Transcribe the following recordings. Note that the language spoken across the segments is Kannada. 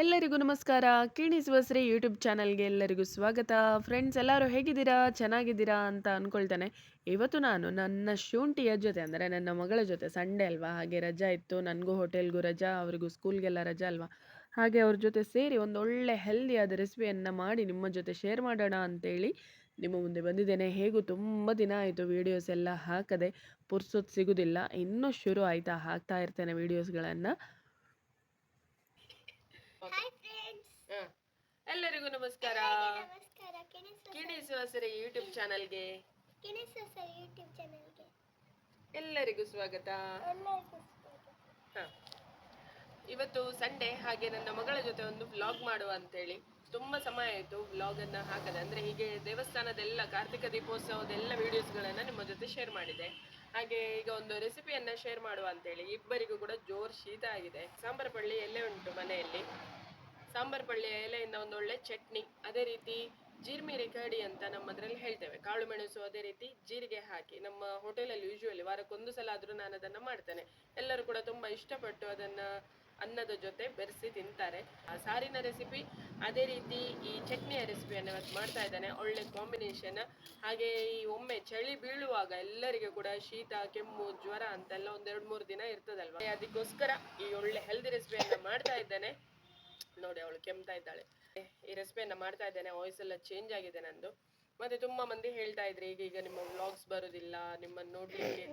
ಎಲ್ಲರಿಗೂ ನಮಸ್ಕಾರ. ಕಿಣಿಸುವಸ್ರಿ ಯೂಟ್ಯೂಬ್ ಚಾನಲ್ಗೆ ಎಲ್ಲರಿಗೂ ಸ್ವಾಗತ. ಫ್ರೆಂಡ್ಸ್ ಎಲ್ಲರೂ ಹೇಗಿದ್ದೀರಾ? ಚೆನ್ನಾಗಿದ್ದೀರಾ ಅಂತ ಅಂದ್ಕೊಳ್ತಾನೆ ಇವತ್ತು ನಾನು ನನ್ನ ಶುಂಠಿಯ ಜೊತೆ, ಅಂದರೆ ನನ್ನ ಮಗಳ ಜೊತೆ, ಸಂಡೇ ಅಲ್ವಾ? ಹಾಗೆ ರಜಾ ಇತ್ತು. ನನಗೂ ಹೋಟೆಲ್ಗೂ ರಜಾ, ಅವರಿಗೂ ಸ್ಕೂಲ್ಗೆಲ್ಲ ರಜಾ ಅಲ್ವಾ? ಹಾಗೆ ಅವ್ರ ಜೊತೆ ಸೇರಿ ಒಂದು ಒಳ್ಳೆ ಹೆಲ್ದಿಯಾದ ರೆಸಿಪಿಯನ್ನು ಮಾಡಿ ನಿಮ್ಮ ಜೊತೆ ಶೇರ್ ಮಾಡೋಣ ಅಂತೇಳಿ ನಿಮ್ಮ ಮುಂದೆ ಬಂದಿದ್ದೇನೆ. ಹೇಗೂ ತುಂಬ ದಿನ ಆಯಿತು ವೀಡಿಯೋಸ್ ಎಲ್ಲ ಹಾಕದೆ ಪುರ್ಸೊತ್ತು ಸಿಗೋದಿಲ್ಲ. ಇನ್ನೂ ಶುರು ಆಯಿತಾ? ಹಾಕ್ತಾ ಇರ್ತೇನೆ ವೀಡಿಯೋಸ್ಗಳನ್ನು ಎಲ್ಲರಿಗೂ ನಮಸ್ಕಾರ. ನಮಸ್ಕಾರ. ಕಿಣಿಸ್ ಕಿಣಿಸುವ ಸರಿ ಯೂಟ್ಯೂಬ್ ಚಾನಲ್ಗೆ ಎಲ್ಲರಿಗೂ ಸ್ವಾಗತ. ಇವತ್ತು ಸಂಡೇ ಹಾಗೆ ನನ್ನ ಮಗಳ ಜೊತೆ ಒಂದು ವ್ಲಾಗ್ ಮಾಡುವ ಅಂತೇಳಿ. ತುಂಬಾ ಸಮಯ ಆಯಿತು ವ್ಲಾಗನ್ನು ಹಾಕದೆ. ಅಂದ್ರೆ ಹೀಗೆ ದೇವಸ್ಥಾನದೆಲ್ಲ ಕಾರ್ತಿಕ ದೀಪೋತ್ಸವದೆಲ್ಲ ವಿಡಿಯೋಸ್ಗಳನ್ನ ನಿಮ್ಮ ಜೊತೆ ಶೇರ್ ಮಾಡಿದೆ. ಹಾಗೆ ಈಗ ಒಂದು ರೆಸಿಪಿಯನ್ನು ಶೇರ್ ಮಾಡುವ ಅಂತೇಳಿ. ಇಬ್ಬರಿಗೂ ಕೂಡ ಜೋರು ಶೀತ ಆಗಿದೆ. ಸಾಂಬಾರು ಪಳ್ಳಿ ಎಲ್ಲೇ ಉಂಟು ಮನೆಯಲ್ಲಿ. ಸಾಂಬಾರು ಪಳ್ಳಿಯ ಎಲೆಯಿಂದ ಒಂದು ಒಳ್ಳೆ ಚಟ್ನಿ, ಅದೇ ರೀತಿ ಜೀರ್ಮಿರಿ ಕಡಿ ಅಂತ ನಮ್ಮದ್ರಲ್ಲಿ ಹೇಳ್ತೇವೆ. ಕಾಳು ಮೆಣಸು ಅದೇ ರೀತಿ ಜೀರಿಗೆ ಹಾಕಿ, ನಮ್ಮ ಹೋಟೆಲಲ್ಲಿ ಯೂಶುವಲಿ ವಾರಕ್ಕೊಂದು ಸಲ ಆದರೂ ನಾನು ಅದನ್ನು ಮಾಡ್ತೇನೆ. ಎಲ್ಲರೂ ಕೂಡ ತುಂಬ ಇಷ್ಟಪಟ್ಟು ಅದನ್ನು ಅನ್ನದ ಜೊತೆ ಬೆರೆಸಿ ತಿಂತಾರೆ. ಆ ಸಾರಿನ ರೆಸಿಪಿ ಅದೇ ರೀತಿ ಈ ಚಟ್ನಿಯ ರೆಸಿಪಿಯನ್ನು ಇವತ್ತು ಮಾಡ್ತಾ ಇದ್ದಾನೆ. ಒಳ್ಳೆ ಕಾಂಬಿನೇಷನ್ ಹಾಗೆ ಈ ಒಮ್ಮೆ ಚಳಿ ಬೀಳುವಾಗ ಎಲ್ಲರಿಗೂ ಕೂಡ ಶೀತ, ಕೆಮ್ಮು, ಜ್ವರ ಅಂತೆಲ್ಲ ಒಂದೆರಡು ಮೂರು ದಿನ ಇರ್ತದಲ್ವಾ? ಅದಕ್ಕೋಸ್ಕರ ಈ ಒಳ್ಳೆ ಹೆಲ್ದಿ ರೆಸಿಪಿಯನ್ನು ಮಾಡ್ತಾ ಇದ್ದೇನೆ. ನೋಡಿ ಅವಳು ಕೆಮ್ತಾ ಇದ್ದಾಳೆ. ಈ ರೆಸಿಪಿಯನ್ನು ಮಾಡ್ತಾ ಇದ್ದೇನೆ ವಾಯ್ಸ್ ಎಲ್ಲ ಚೇಂಜ್ ಆಗಿದೆ ನಂದು. ಮತ್ತೆ ತುಂಬಾ ಮಂದಿ ಹೇಳ್ತಾ ಇದ್ರಿ, ಈಗ ಈಗ ನಿಮ್ಮ ವ್ಲಾಗ್ಸ್ ಬರೋದಿಲ್ಲ, ನಿಮ್ಮನ್ನು ನೋಡ್ಲಿಕ್ಕೆ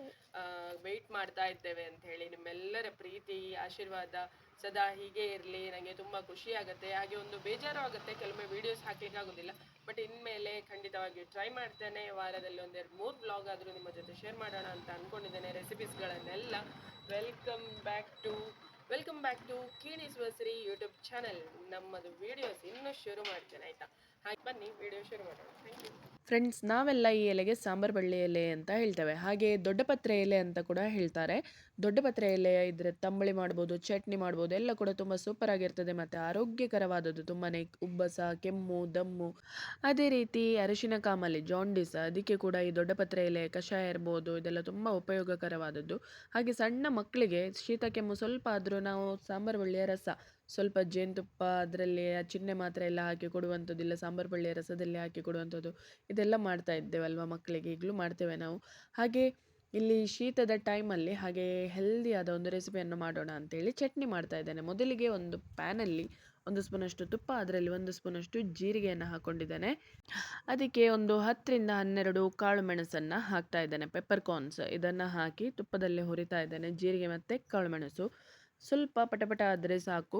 ವೆಯ್ಟ್ ಮಾಡ್ತಾ ಇದ್ದೇವೆ ಅಂತ ಹೇಳಿ. ನಿಮ್ಮೆಲ್ಲರ ಪ್ರೀತಿ, ಆಶೀರ್ವಾದ ಸದಾ ಹೀಗೆ ಇರಲಿ ನನಗೆ ತುಂಬಾ ಖುಷಿ ಆಗುತ್ತೆ. ಹಾಗೆ ಒಂದು ಬೇಜಾರು ಆಗುತ್ತೆ, ಕೆಲವೊಮ್ಮೆ ವಿಡಿಯೋಸ್ ಹಾಕ್ಲಿಕ್ಕೆ ಆಗೋದಿಲ್ಲ. ಬಟ್ ಇನ್ಮೇಲೆ ಖಂಡಿತವಾಗಿಯೂ ಟ್ರೈ ಮಾಡ್ತೇನೆ. ವಾರದಲ್ಲಿ ಒಂದೆರಡು ಮೂರು ಬ್ಲಾಗ್ ಆದರೂ ನಿಮ್ಮ ಜೊತೆ ಶೇರ್ ಮಾಡೋಣ ಅಂತ ಅನ್ಕೊಂಡಿದ್ದೇನೆ ರೆಸಿಪೀಸ್ಗಳನ್ನೆಲ್ಲ welcome back to welcome back to ಕೀಣಿಸುವಸರಿ YouTube channel ನಮ್ಮದು ವಿಡಿಯೋಸ್ ಇನ್ನೂ ಶುರು ಮಾಡ್ತೇನೆ ಆಯ್ತಾ? ಬನ್ನಿ ವಿಡಿಯೋ ಫ್ರೆಂಡ್ಸ್ ನಾವೆಲ್ಲ ಈ ಎಲೆಗೆ ಸಾಂಬಾರ್ ಬಳ್ಳಿ ಎಲೆ ಅಂತ ಹೇಳ್ತೇವೆ. ಹಾಗೆ ದೊಡ್ಡಪತ್ರೆ ಎಲೆ ಅಂತ ಕೂಡ ಹೇಳ್ತಾರೆ. ದೊಡ್ಡಪತ್ರೆ ಎಲೆ ಇದ್ರೆ ತಂಬಳಿ ಮಾಡ್ಬೋದು, ಚಟ್ನಿ ಮಾಡ್ಬೋದು, ಎಲ್ಲ ಕೂಡ ತುಂಬ ಸೂಪರ್ ಆಗಿರ್ತದೆ ಮತ್ತೆ ಆರೋಗ್ಯಕರವಾದದ್ದು ತುಂಬಾನೇ ಉಬ್ಬಸ, ಕೆಮ್ಮು, ದಮ್ಮು. ಅದೇ ರೀತಿ ಅರಿಶಿನ ಕಾಮಲಿ ಜಾಂಡಿಸ್ ಅದಕ್ಕೆ ಕೂಡ ಈ ದೊಡ್ಡಪತ್ರೆ ಎಲೆ, ಕಷಾಯ ಇರ್ಬೋದು, ಇದೆಲ್ಲ ತುಂಬ ಉಪಯೋಗಕರವಾದದ್ದು. ಹಾಗೆ ಸಣ್ಣ ಮಕ್ಕಳಿಗೆ ಶೀತ, ಕೆಮ್ಮು ಸ್ವಲ್ಪ ಆದರೂ ನಾವು ಸಾಂಬಾರು ಬಳ್ಳಿಯ ರಸ ಸ್ವಲ್ಪ ಜೇನುತುಪ್ಪ ಅದರಲ್ಲಿ ಚಿನ್ನೆ ಮಾತ್ರ ಎಲ್ಲ ಹಾಕಿ ಕೊಡುವಂಥದ್ದು ಇಲ್ಲ ಸಾಂಬಾರು ಬಳ್ಳಿಯ ರಸದಲ್ಲಿ ಹಾಕಿ ಕೊಡುವಂಥದ್ದು ಇದೆಲ್ಲ ಮಾಡ್ತಾ ಇದ್ದೇವಲ್ವ ಮಕ್ಕಳಿಗೆ? ಈಗಲೂ ಮಾಡ್ತೇವೆ ನಾವು. ಹಾಗೆ ಇಲ್ಲಿ ಶೀತದ ಟೈಮಲ್ಲಿ ಹಾಗೆ ಹೆಲ್ದಿಯಾದ ಒಂದು ರೆಸಿಪಿಯನ್ನು ಮಾಡೋಣ ಅಂತೇಳಿ ಚಟ್ನಿ ಮಾಡ್ತಾ ಇದ್ದೇನೆ. ಮೊದಲಿಗೆ ಒಂದು ಪ್ಯಾನಲ್ಲಿ ಒಂದು ಸ್ಪೂನಷ್ಟು ತುಪ್ಪ, ಅದರಲ್ಲಿ ಒಂದು ಸ್ಪೂನಷ್ಟು ಜೀರಿಗೆಯನ್ನು ಹಾಕ್ಕೊಂಡಿದ್ದೇನೆ ಅದಕ್ಕೆ ಒಂದು ಹತ್ತರಿಂದ ಹನ್ನೆರಡು ಕಾಳು ಮೆಣಸನ್ನು ಹಾಕ್ತಾ ಇದ್ದೇನೆ. ಪೆಪ್ಪರ್ ಕಾರ್ನ್ಸ್ ಇದನ್ನು ಹಾಕಿ ತುಪ್ಪದಲ್ಲಿ ಹುರಿತಾ ಇದ್ದೇನೆ. ಜೀರಿಗೆ ಮತ್ತು ಕಾಳು ಮೆಣಸು. ಸ್ವಲ್ಪ ಪಟಪಟ ಆದರೆ ಸಾಕು.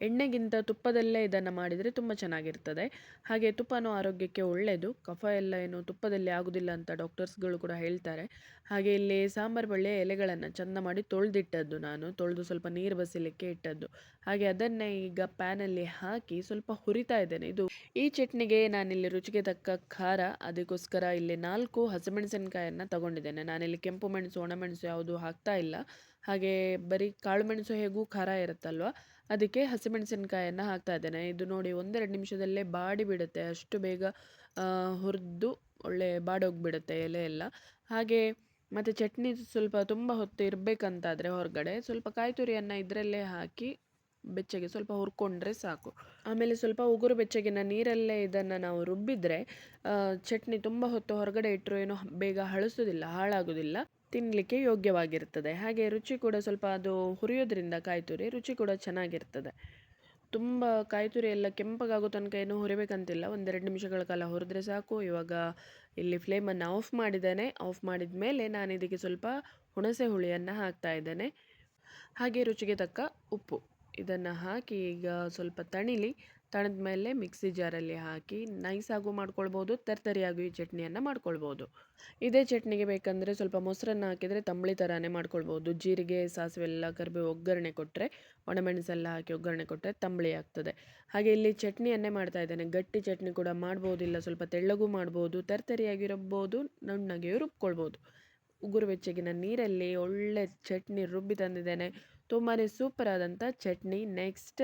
ಎಣ್ಣೆಗಿಂತ ತುಪ್ಪದಲ್ಲೇ ಇದನ್ನು ಮಾಡಿದರೆ ತುಂಬ ಚೆನ್ನಾಗಿರ್ತದೆ. ಹಾಗೆ ತುಪ್ಪನೂ ಆರೋಗ್ಯಕ್ಕೆ ಒಳ್ಳೆಯದು ಕಫ ಎಲ್ಲ ಏನು ತುಪ್ಪದಲ್ಲಿ ಆಗೋದಿಲ್ಲ ಅಂತ ಡಾಕ್ಟರ್ಸ್ಗಳು ಕೂಡ ಹೇಳ್ತಾರೆ. ಹಾಗೆ ಇಲ್ಲಿ ಸಾಂಬಾರು ಬಳ್ಳಿಯ ಎಲೆಗಳನ್ನು ಚಂದ ಮಾಡಿ ತೊಳೆದಿಟ್ಟದ್ದು ನಾನು. ತೊಳೆದು ಸ್ವಲ್ಪ ನೀರು ಬಸಿಲಿಕ್ಕೆ ಇಟ್ಟದ್ದು. ಹಾಗೆ ಅದನ್ನೇ ಈಗ ಪ್ಯಾನಲ್ಲಿ ಹಾಕಿ ಸ್ವಲ್ಪ ಹುರಿತಾ ಇದ್ದೇನೆ. ಇದು ಈ ಚಟ್ನಿಗೆ ನಾನಿಲ್ಲಿ ರುಚಿಗೆ ತಕ್ಕ ಖಾರ, ಅದಕ್ಕೋಸ್ಕರ ಇಲ್ಲಿ ನಾಲ್ಕು ಹಸಿಮೆಣಸಿನಕಾಯನ್ನು ತಗೊಂಡಿದ್ದೇನೆ. ನಾನಿಲ್ಲಿ ಕೆಂಪು ಮೆಣಸು ಒಣಮೆಣಸು ಯಾವುದು ಹಾಕ್ತಾ ಇಲ್ಲ. ಹಾಗೆ ಬರೀ ಕಾಳು ಮೆಣಸು ಹೇಗೂ ಖಾರ ಇರುತ್ತಲ್ವ? ಅದಕ್ಕೆ ಹಸಿಮೆಣಸಿನ್ಕಾಯನ್ನು ಹಾಕ್ತಾ ಇದ್ದೇನೆ. ಇದು ನೋಡಿ ಒಂದೆರಡು ನಿಮಿಷದಲ್ಲೇ ಬಾಡಿ ಬಿಡುತ್ತೆ. ಅಷ್ಟು ಬೇಗ ಹುರಿದು ಒಳ್ಳೆ ಬಾಡೋಗಿಬಿಡುತ್ತೆ ಎಲೆ ಎಲ್ಲ. ಹಾಗೆ ಮತ್ತು ಚಟ್ನಿ ಸ್ವಲ್ಪ ತುಂಬ ಹೊತ್ತು ಇರಬೇಕಂತಾದರೆ ಹೊರಗಡೆ ಸ್ವಲ್ಪ ಕಾಯಿ ತುರಿಯನ್ನು ಇದರಲ್ಲೇ ಹಾಕಿ ಬೆಚ್ಚಗೆ ಸ್ವಲ್ಪ ಹುರ್ಕೊಂಡ್ರೆ ಸಾಕು. ಆಮೇಲೆ ಸ್ವಲ್ಪ ಉಗುರು ಬೆಚ್ಚಗಿನ ನೀರಲ್ಲೇ ಇದನ್ನು ನಾವು ರುಬ್ಬಿದರೆ ಚಟ್ನಿ ತುಂಬ ಹೊತ್ತು ಹೊರಗಡೆ ಇಟ್ಟರು ಏನೋ ಬೇಗ ಹಳಸೋದಿಲ್ಲ, ಹಾಳಾಗೋದಿಲ್ಲ. ತಿನ್ನಲಿಕ್ಕೆ ಯೋಗ್ಯವಾಗಿರ್ತದೆ. ಹಾಗೆ ರುಚಿ ಕೂಡ ಸ್ವಲ್ಪ ಅದು ಹುರಿಯೋದ್ರಿಂದ ಕಾಯಿ ತುರಿ ರುಚಿ ಕೂಡ ಚೆನ್ನಾಗಿರ್ತದೆ. ತುಂಬ ಕಾಯಿ ತುರಿ ಎಲ್ಲ ಕೆಂಪಗಾಗೋ ತನಕ ಏನು ಹುರಿಬೇಕಂತಿಲ್ಲ. ಒಂದೆರಡು ನಿಮಿಷಗಳ ಕಾಲ ಹುರಿದ್ರೆ ಸಾಕು. ಇವಾಗ ಇಲ್ಲಿ ಫ್ಲೇಮನ್ನು ಆಫ್ ಮಾಡಿದ್ದೇನೆ. ಆಫ್ ಮಾಡಿದ ಮೇಲೆ ನಾನು ಇದಕ್ಕೆ ಸ್ವಲ್ಪ ಹುಣಸೆ ಹುಳಿಯನ್ನು ಹಾಕ್ತಾ ಇದ್ದೇನೆ. ಹಾಗೆ ರುಚಿಗೆ ತಕ್ಕ ಉಪ್ಪು. ಇದನ್ನು ಹಾಕಿ ಈಗ ಸ್ವಲ್ಪ ತಣಿಲಿ, ತಣದ ಮೇಲೆ ಮಿಕ್ಸಿ ಜಾರಲ್ಲಿ ಹಾಕಿ ನೈಸಾಗೂ ಮಾಡ್ಕೊಳ್ಬೋದು ತರ್ತರಿಯಾಗೂ ಈ ಚಟ್ನಿಯನ್ನು ಮಾಡ್ಕೊಳ್ಬೋದು. ಇದೇ ಚಟ್ನಿಗೆ ಬೇಕಂದರೆ ಸ್ವಲ್ಪ ಮೊಸರನ್ನು ಹಾಕಿದರೆ ತಂಬಳಿ ಥರನೇ ಮಾಡ್ಕೊಳ್ಬೋದು. ಜೀರಿಗೆ ಸಾಸಿವೆ ಎಲ್ಲ ಕರಿಬೇವು ಒಗ್ಗರಣೆ ಕೊಟ್ಟರೆ ಒಣಮೆಣಸೆಲ್ಲ ಹಾಕಿ ಒಗ್ಗರಣೆ ಕೊಟ್ಟರೆ ತಂಬಳಿ ಆಗ್ತದೆ. ಹಾಗೆ ಇಲ್ಲಿ ಚಟ್ನಿಯನ್ನೇ ಮಾಡ್ತಾ ಇದ್ದೇನೆ. ಗಟ್ಟಿ ಚಟ್ನಿ ಕೂಡ ಮಾಡ್ಬೋದಿಲ್ಲ ಸ್ವಲ್ಪ ತೆಳ್ಳಗೂ ಮಾಡ್ಬೋದು ತರ್ತರಿಯಾಗಿ ರುಬ್ಬೋದು, ನುಣ್ಣಗೆ ರುಬ್ಕೊಳ್ಬೋದು. ಉಗುರು ಬೆಚ್ಚಗಿನ ನೀರಲ್ಲಿ ಒಳ್ಳೆ ಚಟ್ನಿ ರುಬ್ಬಿ ತಂದಿದ್ದೇನೆ. ತುಂಬಾ ಸೂಪರ್ ಆದಂಥ ಚಟ್ನಿ. ನೆಕ್ಸ್ಟ್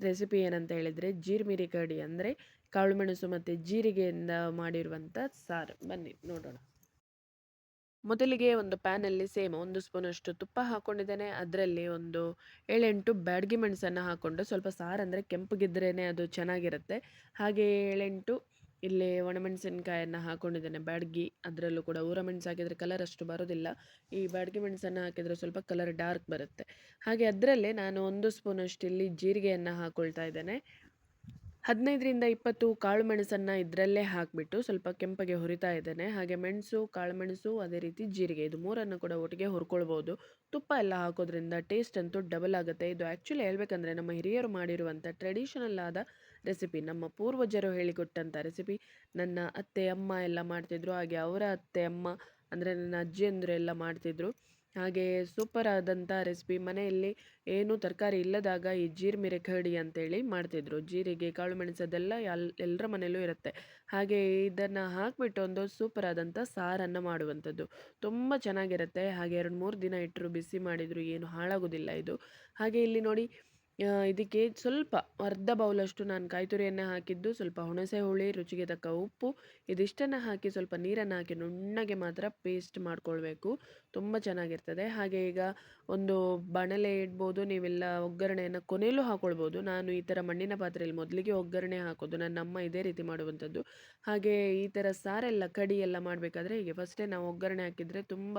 ರೆಸಿಪಿ ಏನಂತ ಹೇಳಿದರೆ, ಜೀರ್ಮಿರಿ ಕಡಿ ಅಂದರೆ ಕಾಳುಮೆಣಸು ಮತ್ತು ಜೀರಿಗೆಯಿಂದ ಮಾಡಿರುವಂಥ ಸಾರು. ಬನ್ನಿ, ನೋಡೋಣ. ಮೊದಲಿಗೆ ಒಂದು ಪ್ಯಾನಲ್ಲಿ ಸೇಮ್ ಒಂದು ಸ್ಪೂನಷ್ಟು ತುಪ್ಪ ಹಾಕ್ಕೊಂಡಿದ್ದೇನೆ ಅದರಲ್ಲಿ ಒಂದು ಏಳೆಂಟು ಬ್ಯಾಡಗಿ ಮೆಣಸನ್ನು ಹಾಕ್ಕೊಂಡು ಸ್ವಲ್ಪ ಸಾರು ಅಂದರೆ ಕೆಂಪಗಿದ್ರೇ ಅದು ಚೆನ್ನಾಗಿರುತ್ತೆ. ಹಾಗೆ ಏಳೆಂಟು ಇಲ್ಲಿ ಒಣಮೆಣಸಿನ್ಕಾಯನ್ನು ಹಾಕ್ಕೊಂಡಿದ್ದೇನೆ ಬ್ಯಾಡಗಿ ಅದರಲ್ಲೂ ಕೂಡ ಊರ ಮೆಣಸು ಹಾಕಿದರೆ ಕಲರ್ ಅಷ್ಟು ಬರೋದಿಲ್ಲ. ಈ ಬ್ಯಾಡಗಿ ಮೆಣಸನ್ನು ಹಾಕಿದರೆ ಸ್ವಲ್ಪ ಕಲರ್ ಡಾರ್ಕ್ ಬರುತ್ತೆ. ಹಾಗೆ ಅದರಲ್ಲೇ ನಾನು ಒಂದು ಸ್ಪೂನಷ್ಟು ಇಲ್ಲಿ ಜೀರಿಗೆಯನ್ನು ಹಾಕ್ಕೊಳ್ತಾ ಇದ್ದೇನೆ. ಹದಿನೈದರಿಂದ ಇಪ್ಪತ್ತು ಕಾಳು ಮೆಣಸನ್ನು ಇದರಲ್ಲೇ ಹಾಕಿಬಿಟ್ಟು ಸ್ವಲ್ಪ ಕೆಂಪಗೆ ಹುರಿತಾ ಇದ್ದೇನೆ. ಹಾಗೆ ಮೆಣಸು, ಕಾಳು ಮೆಣಸು, ಅದೇ ರೀತಿ ಜೀರಿಗೆ ಇದು ಮೂರನ್ನು ಕೂಡ ಒಟ್ಟಿಗೆ ಹುರ್ಕೊಳ್ಬೋದು. ತುಪ್ಪ ಎಲ್ಲ ಹಾಕೋದ್ರಿಂದ ಟೇಸ್ಟ್ ಅಂತೂ ಡಬಲ್ ಆಗುತ್ತೆ. ಇದು ಆ್ಯಕ್ಚುಲಿ ಹೇಳ್ಬೇಕಂದ್ರೆ ನಮ್ಮ ಹಿರಿಯರು ಮಾಡಿರುವಂಥ ಟ್ರೆಡಿಷನಲ್ ಆದ ರೆಸಿಪಿ ನಮ್ಮ ಪೂರ್ವಜರು ಹೇಳಿಕೊಟ್ಟಂಥ ರೆಸಿಪಿ. ನನ್ನ ಅತ್ತೆ, ಅಮ್ಮ ಎಲ್ಲ ಮಾಡ್ತಿದ್ರು, ಹಾಗೆ ಅವರ ಅತ್ತೆ, ಅಮ್ಮ ಅಂದರೆ ನನ್ನ ಅಜ್ಜಿಯಂದರು ಎಲ್ಲ ಮಾಡ್ತಿದ್ರು. ಹಾಗೆ ಸೂಪರ್ ಆದಂಥ ರೆಸಿಪಿ. ಮನೆಯಲ್ಲಿ ಏನೂ ತರಕಾರಿ ಇಲ್ಲದಾಗ ಈ ಜೀರ್ಮಿರೆ ಕಡಿ ಅಂತೇಳಿ ಮಾಡ್ತಿದ್ರು. ಜೀರಿಗೆ, ಕಾಳು ಮೆಣಸದೆಲ್ಲ ಎಲ್ ಎಲ್ಲರ ಮನೆಯಲ್ಲೂ ಇರುತ್ತೆ. ಹಾಗೆ ಇದನ್ನು ಹಾಕಿಬಿಟ್ಟು ಒಂದು ಸೂಪರ್ ಆದಂಥ ಸಾರನ್ನು ಮಾಡುವಂಥದ್ದು. ತುಂಬ ಚೆನ್ನಾಗಿರುತ್ತೆ. ಹಾಗೆ ಎರಡು ಮೂರು ದಿನ ಇಟ್ಟರು ಬಿಸಿ ಮಾಡಿದರೂ, ಏನು ಹಾಳಾಗೋದಿಲ್ಲ ಇದು. ಹಾಗೆ ಇಲ್ಲಿ ನೋಡಿ ಇದಕ್ಕೆ ಸ್ವಲ್ಪ ಅರ್ಧ ಬೌಲಷ್ಟು ನಾನು ಕಾಯಿತುರಿಯನ್ನು ಹಾಕಿದ್ದು ಸ್ವಲ್ಪ ಹುಣಸೆ ಹುಳಿ, ರುಚಿಗೆ ತಕ್ಕ ಉಪ್ಪು, ಇದಿಷ್ಟನ್ನು ಹಾಕಿ ಸ್ವಲ್ಪ ನೀರನ್ನು ಹಾಕಿ ನುಣ್ಣಗೆ ಮಾತ್ರ ಪೇಸ್ಟ್ ಮಾಡ್ಕೊಳ್ಬೇಕು. ತುಂಬ ಚೆನ್ನಾಗಿರ್ತದೆ. ಹಾಗೆ ಈಗ ಒಂದು ಬಾಣಲೆ ಇಡ್ಬೋದು, ನೀವೆಲ್ಲ ಒಗ್ಗರಣೆಯನ್ನು ಕೊನೆಯಲ್ಲೂ ಹಾಕೊಳ್ಬೋದು. ನಾನು ಈ ಥರ ಮಣ್ಣಿನ ಪಾತ್ರೆಯಲ್ಲಿ ಮೊದಲಿಗೆ ಒಗ್ಗರಣೆ ಹಾಕೋದು, ನನ್ನ ಅಮ್ಮ ಇದೇ ರೀತಿ ಮಾಡುವಂಥದ್ದು. ಹಾಗೆ ಈ ಥರ ಸಾರೆಲ್ಲ, ಕಡಿ ಎಲ್ಲ ಮಾಡಬೇಕಾದ್ರೆ ಹೀಗೆ ಫಸ್ಟೇ ನಾವು ಒಗ್ಗರಣೆ ಹಾಕಿದರೆ ತುಂಬ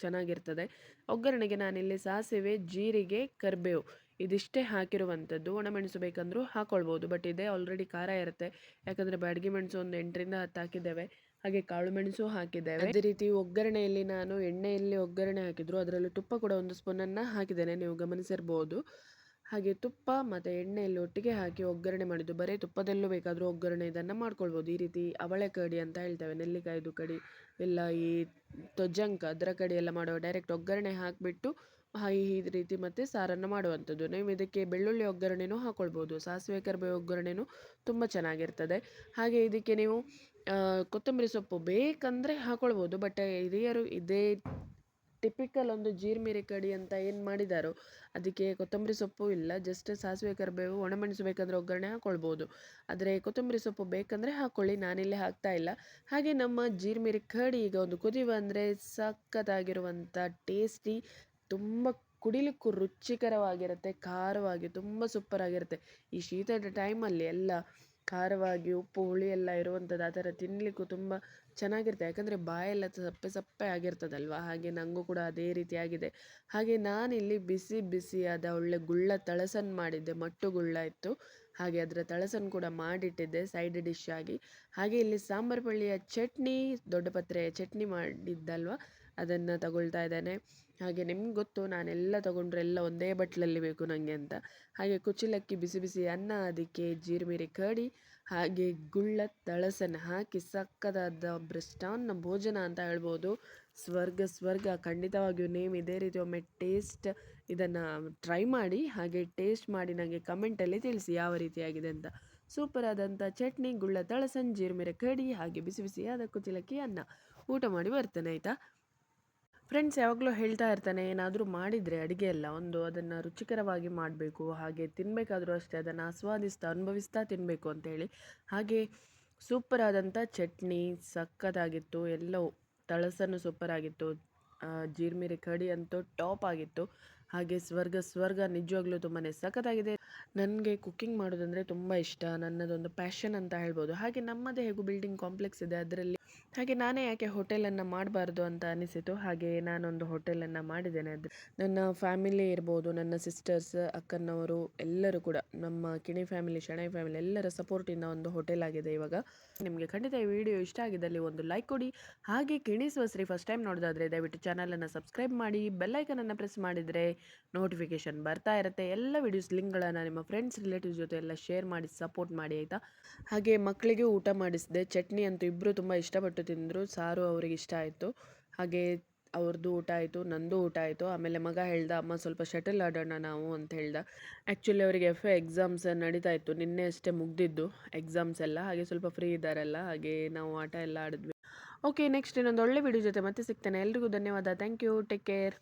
ಚೆನ್ನಾಗಿರ್ತದೆ. ಒಗ್ಗರಣೆಗೆ ನಾನಿಲ್ಲಿ ಸಾಸಿವೆ, ಜೀರಿಗೆ, ಕರಿಬೇವು ಇದಿಷ್ಟೇ ಹಾಕಿರುವಂಥದ್ದು. ಒಣಮೆಣಸು ಬೇಕಂದರೂ ಹಾಕ್ಕೊಳ್ಬೋದು ಬಟ್ ಇದೇ ಆಲ್ರೆಡಿ ಖಾರ ಇರುತ್ತೆ. ಯಾಕಂದರೆ ಬ್ಯಾಡಗಿ ಮೆಣಸು ಒಂದು ಎಂಟರಿಂದ ಹತ್ತು ಹಾಕಿದ್ದೇವೆ. ಹಾಗೆ ಕಾಳು ಮೆಣಸು ಹಾಕಿದ್ದೇವೆ. ಅದೇ ರೀತಿ ಒಗ್ಗರಣೆಯಲ್ಲಿ ನಾನು ಎಣ್ಣೆಯಲ್ಲಿ ಒಗ್ಗರಣೆ ಹಾಕಿದ್ರು. ಅದರಲ್ಲೂ ತುಪ್ಪ ಕೂಡ ಒಂದು ಸ್ಪೂನನ್ನು ಹಾಕಿದ್ದೇನೆ. ನೀವು ಗಮನಿಸಿರ್ಬೋದು. ಹಾಗೆ ತುಪ್ಪ ಮತ್ತು ಎಣ್ಣೆಯಲ್ಲಿ ಒಟ್ಟಿಗೆ ಹಾಕಿ ಒಗ್ಗರಣೆ ಮಾಡಿದ್ದು. ಬರೀ ತುಪ್ಪದಲ್ಲೂ ಬೇಕಾದರೂ ಒಗ್ಗರಣೆ ಇದನ್ನು ಮಾಡ್ಕೊಳ್ಬೋದು. ಈ ರೀತಿ ಅವಳೆ ಕಡಿ ಅಂತ ಹೇಳ್ತೇವೆ. ನೆಲ್ಲಿಕಾಯ್ದು ಕಡಿ, ಇಲ್ಲ ಈ ತೊಜ್ಜಂಕ, ಅದರ ಕಡಿ ಎಲ್ಲ ಮಾಡುವ ಡೈರೆಕ್ಟ್ ಒಗ್ಗರಣೆ ಹಾಕಿಬಿಟ್ಟು ಈ ರೀತಿ ಮತ್ತೆ ಸಾರನ್ನು ಮಾಡುವಂಥದ್ದು. ನೀವು ಇದಕ್ಕೆ ಬೆಳ್ಳುಳ್ಳಿ ಒಗ್ಗರಣೆನೂ ಹಾಕೊಳ್ಬೋದು. ಸಾಸಿವೆ ಕರಿಬೇವು ಒಗ್ಗರಣೆನೂ ತುಂಬ ಚೆನ್ನಾಗಿರ್ತದೆ. ಹಾಗೆ ಇದಕ್ಕೆ ನೀವು ಕೊತ್ತಂಬರಿ ಸೊಪ್ಪು ಬೇಕಂದರೆ ಹಾಕ್ಕೊಳ್ಬೋದು ಬಟ್ ಹಿರಿಯರು ಇದೇ ಟಿಪಿಕಲ್ ಒಂದು ಜೀರ್ಮಿರಿ ಕಡಿ ಅಂತ ಏನು ಮಾಡಿದಾರೋ ಅದಕ್ಕೆ ಕೊತ್ತಂಬರಿ ಸೊಪ್ಪು ಇಲ್ಲ. ಜಸ್ಟ್ ಸಾಸಿವೆ ಕರಿಬೇವು, ಒಣಮೆಣಸು ಬೇಕಂದರೆ ಒಗ್ಗರಣೆ ಹಾಕ್ಕೊಳ್ಬೋದು ಆದರೆ ಕೊತ್ತಂಬರಿ ಸೊಪ್ಪು ಬೇಕಂದರೆ ಹಾಕ್ಕೊಳ್ಳಿ ನಾನಿಲ್ಲಿ ಹಾಕ್ತಾ ಇಲ್ಲ. ಹಾಗೆ ನಮ್ಮ ಜೀರ್ಮಿರಿ ಕಡಿ ಈಗ ಒಂದು ಕುದಿ ಬಂದರೆ ಸಖತ್ತಾಗಿರುವಂಥ ಟೇಸ್ಟಿ ತುಂಬ ಕುಡಿಲಿಕ್ಕೂ ರುಚಿಕರವಾಗಿರುತ್ತೆ, ಖಾರವಾಗಿ, ತುಂಬ ಸೂಪರ್ ಆಗಿರುತ್ತೆ ಈ ಶೀತದ ಟೈಮಲ್ಲಿ ಎಲ್ಲ ಖಾರವಾಗಿ, ಉಪ್ಪು, ಹುಳಿ ಎಲ್ಲ ಇರುವಂಥದ್ದು ಆ ಥರ ತಿನ್ನಲಿಕ್ಕೂ ತುಂಬ ಚೆನ್ನಾಗಿರುತ್ತೆ. ಯಾಕಂದರೆ ಬಾಯೆಲ್ಲ ಸಪ್ಪೆ ಸಪ್ಪೆ ಆಗಿರ್ತದಲ್ವಾ? ಹಾಗೆ ನನಗೂ ಕೂಡ ಅದೇ ರೀತಿ ಆಗಿದೆ. ಹಾಗೆ ನಾನಿಲ್ಲಿ ಬಿಸಿ ಬಿಸಿಯಾದ ಒಳ್ಳೆ ಗುಳ್ಳ ತಳಸನ್ನು ಮಾಡಿದ್ದೆ, ಮಟ್ಟು ಗುಳ್ಳ ಇತ್ತು. ಹಾಗೆ ಅದರ ತಳಸನ್ನು ಕೂಡ ಮಾಡಿಟ್ಟಿದ್ದೆ ಸೈಡ್ ಡಿಶ್ ಆಗಿ. ಹಾಗೆ ಇಲ್ಲಿ ಸಾಂಬಾರು ಪಳ್ಳಿಯ ಚಟ್ನಿ, ದೊಡ್ಡ ಪತ್ರೆಯ ಚಟ್ನಿ ಮಾಡಿದ್ದಲ್ವ? ಅದನ್ನು ತಗೊಳ್ತಾ ಇದ್ದೇನೆ. ಹಾಗೆ ನಿಮ್ಗೆ ಗೊತ್ತು, ನಾನೆಲ್ಲ ತಗೊಂಡ್ರೆ ಎಲ್ಲ ಒಂದೇ ಬಟ್ಲಲ್ಲಿ ಬೇಕು ನನಗೆ ಅಂತ. ಹಾಗೆ ಕುಚ್ಚಲಕ್ಕಿ, ಬಿಸಿ ಬಿಸಿ ಅನ್ನ, ಅದಕ್ಕೆ ಜೀರಿಮಿರಿ ಕಡಿ ಹಾಗೆ ಗುಳ್ಳ ತಳಸನ ಹಾಕಿ ಸಕ್ಕದಾದ ಬ್ರಷ್ಟಾನ್ನ ಭೋಜನ ಅಂತ ಹೇಳ್ಬೋದು. ಸ್ವರ್ಗ ಸ್ವರ್ಗ ಖಂಡಿತವಾಗಿಯೂ ನೇಮ್ ಇದೇ. ರೀತಿ ಒಮ್ಮೆ ಟೇಸ್ಟ್ ಇದನ್ನು ಟ್ರೈ ಮಾಡಿ, ಹಾಗೆ ಟೇಸ್ಟ್ ಮಾಡಿ ನನಗೆ ಕಮೆಂಟಲ್ಲಿ ತಿಳಿಸಿ ಯಾವ ರೀತಿಯಾಗಿದೆ ಅಂತ. ಸೂಪರ್ ಆದಂಥ ಚಟ್ನಿ, ಗುಳ್ಳ ತಳಸನ್, ಜೀರ್ಮಿರ ಕಡಿ ಹಾಗೆ ಬಿಸಿ ಬಿಸಿಯಾದ ಕುಚಲಕ್ಕಿ ಅನ್ನ. ಊಟ ಮಾಡಿ ಬರ್ತೇನೆ ಆಯಿತಾ? ಫ್ರೆಂಡ್ಸ್ ಯಾವಾಗಲೂ ಹೇಳ್ತಾ ಇರ್ತಾನೆ, ಏನಾದರೂ ಮಾಡಿದರೆ ಅಡುಗೆ ಎಲ್ಲ ಒಂದು ಅದನ್ನು ರುಚಿಕರವಾಗಿ ಮಾಡಬೇಕು, ಹಾಗೆ ತಿನ್ನಬೇಕಾದ್ರೂ ಅಷ್ಟೇ ಅದನ್ನು ಆಸ್ವಾದಿಸ್ತಾ, ಅನುಭವಿಸ್ತಾ ತಿನ್ನಬೇಕು ಅಂತೇಳಿ ಹಾಗೆ ಸೂಪರ್ ಆದಂಥ ಚಟ್ನಿ, ಸಕ್ಕತ್ತಾಗಿತ್ತು ಎಲ್ಲವೂ ತಳಸನ್ನು ಸೂಪರ್ ಆಗಿತ್ತು ಜೀರ್ಮಿರಿ ಕಡಿ ಅಂತೂ ಟಾಪ್ ಆಗಿತ್ತು. ಹಾಗೆ ಸ್ವರ್ಗ ಸ್ವರ್ಗ ನಿಜವಾಗ್ಲೂ ತುಂಬಾ ಸಖತ್ತಾಗಿದೆ. ನನಗೆ ಕುಕ್ಕಿಂಗ್ ಮಾಡೋದಂದರೆ ತುಂಬ ಇಷ್ಟ. ನನ್ನದೊಂದು ಪ್ಯಾಷನ್ ಅಂತ ಹೇಳ್ಬೋದು. ಹಾಗೆ ನಮ್ಮದೇ ಹೇಗೂ ಬಿಲ್ಡಿಂಗ್ ಕಾಂಪ್ಲೆಕ್ಸ್ ಇದೆ. ಅದರಲ್ಲಿ ಹಾಗೆ ನಾನೇ ಯಾಕೆ ಹೋಟೆಲನ್ನು ಮಾಡಬಾರ್ದು ಅಂತ ಅನಿಸಿತು. ಹಾಗೆ ನಾನೊಂದು ಹೋಟೆಲನ್ನು ಮಾಡಿದ್ದೇನೆ. ಅದು ನನ್ನ ಫ್ಯಾಮಿಲಿ ಇರ್ಬೋದು, ನನ್ನ ಸಿಸ್ಟರ್ಸ್ ಅಕ್ಕನವರು ಎಲ್ಲರೂ ಕೂಡ, ನಮ್ಮ ಕಿಣಿ ಫ್ಯಾಮಿಲಿ ಶೆಣೈ ಫ್ಯಾಮಿಲಿ ಎಲ್ಲರ ಸಪೋರ್ಟಿಂದ ಒಂದು ಹೋಟೆಲ್ ಆಗಿದೆ ಇವಾಗ. ನಿಮಗೆ ಖಂಡಿತ ಈ ವಿಡಿಯೋ ಇಷ್ಟ ಆಗಿದ್ದಲ್ಲಿ ಒಂದು ಲೈಕ್ ಕೊಡಿ. ಹಾಗೆ ಕಿಣಿಸುವ ಫಸ್ಟ್ ಟೈಮ್ ನೋಡೋದಾದರೆ ದಯವಿಟ್ಟು ಚಾನಲನ್ನು ಸಬ್ಸ್ಕ್ರೈಬ್ ಮಾಡಿ ಬೆಲ್ಲೈಕನನ್ನು ಪ್ರೆಸ್ ಮಾಡಿದರೆ ನೋಟಿಫಿಕೇಶನ್ ಬರ್ತಾ ಇರುತ್ತೆ. ಎಲ್ಲ ವಿಡಿಯೋಸ್ ಲಿಂಕ್ಗಳನ್ನು ನಿಮ್ಮ ಫ್ರೆಂಡ್ಸ್ ರಿಲೇಟಿವ್ಸ್ ಜೊತೆ ಎಲ್ಲ ಶೇರ್ ಮಾಡಿ ಸಪೋರ್ಟ್ ಮಾಡಿ ಆಯಿತಾ? ಹಾಗೆ ಮಕ್ಕಳಿಗೆ ಊಟ ಮಾಡಿಸಿದೆ, ಚಟ್ನಿ ಅಂತೂ ಇಬ್ಬರು ತುಂಬ ಇಷ್ಟಪಟ್ಟು ತಿಂದರು. ಸಾರು ಅವ್ರಿಗೆ ಇಷ್ಟ ಆಯಿತು. ಹಾಗೆ ಅವ್ರದ್ದು ಊಟ ಆಯಿತು, ನಂದು ಊಟ ಆಯಿತು. ಆಮೇಲೆ ಮಗ ಹೇಳ್ದ, ಅಮ್ಮ, ಸ್ವಲ್ಪ ಶಟಲ್ ಆಡೋಣ ನಾವು ಅಂತ ಹೇಳ್ದ. ಆ್ಯಕ್ಚುಲಿ ಅವರಿಗೆ ಎಫ್ ಎ ಎಕ್ಸಾಮ್ಸ್ ನಡೀತಾ ಇತ್ತು. ನಿನ್ನೆ ಅಷ್ಟೇ ಮುಗ್ದಿದ್ದು ಎಕ್ಸಾಮ್ಸ್ ಎಲ್ಲ. ಹಾಗೆ ಸ್ವಲ್ಪ ಫ್ರೀ ಇದ್ದಾರಲ್ಲ, ಹಾಗೆ ನಾವು ಆಟ ಎಲ್ಲ ಆಡಿದ್ವಿ. ಓಕೆ ನೆಕ್ಸ್ಟ್ ಇನ್ನೊಂದು ಒಳ್ಳೆ ವಿಡಿಯೋ ಜೊತೆ ಮತ್ತೆ ಸಿಗ್ತೇನೆ. ಎಲ್ರಿಗೂ ಧನ್ಯವಾದ. Thank you take care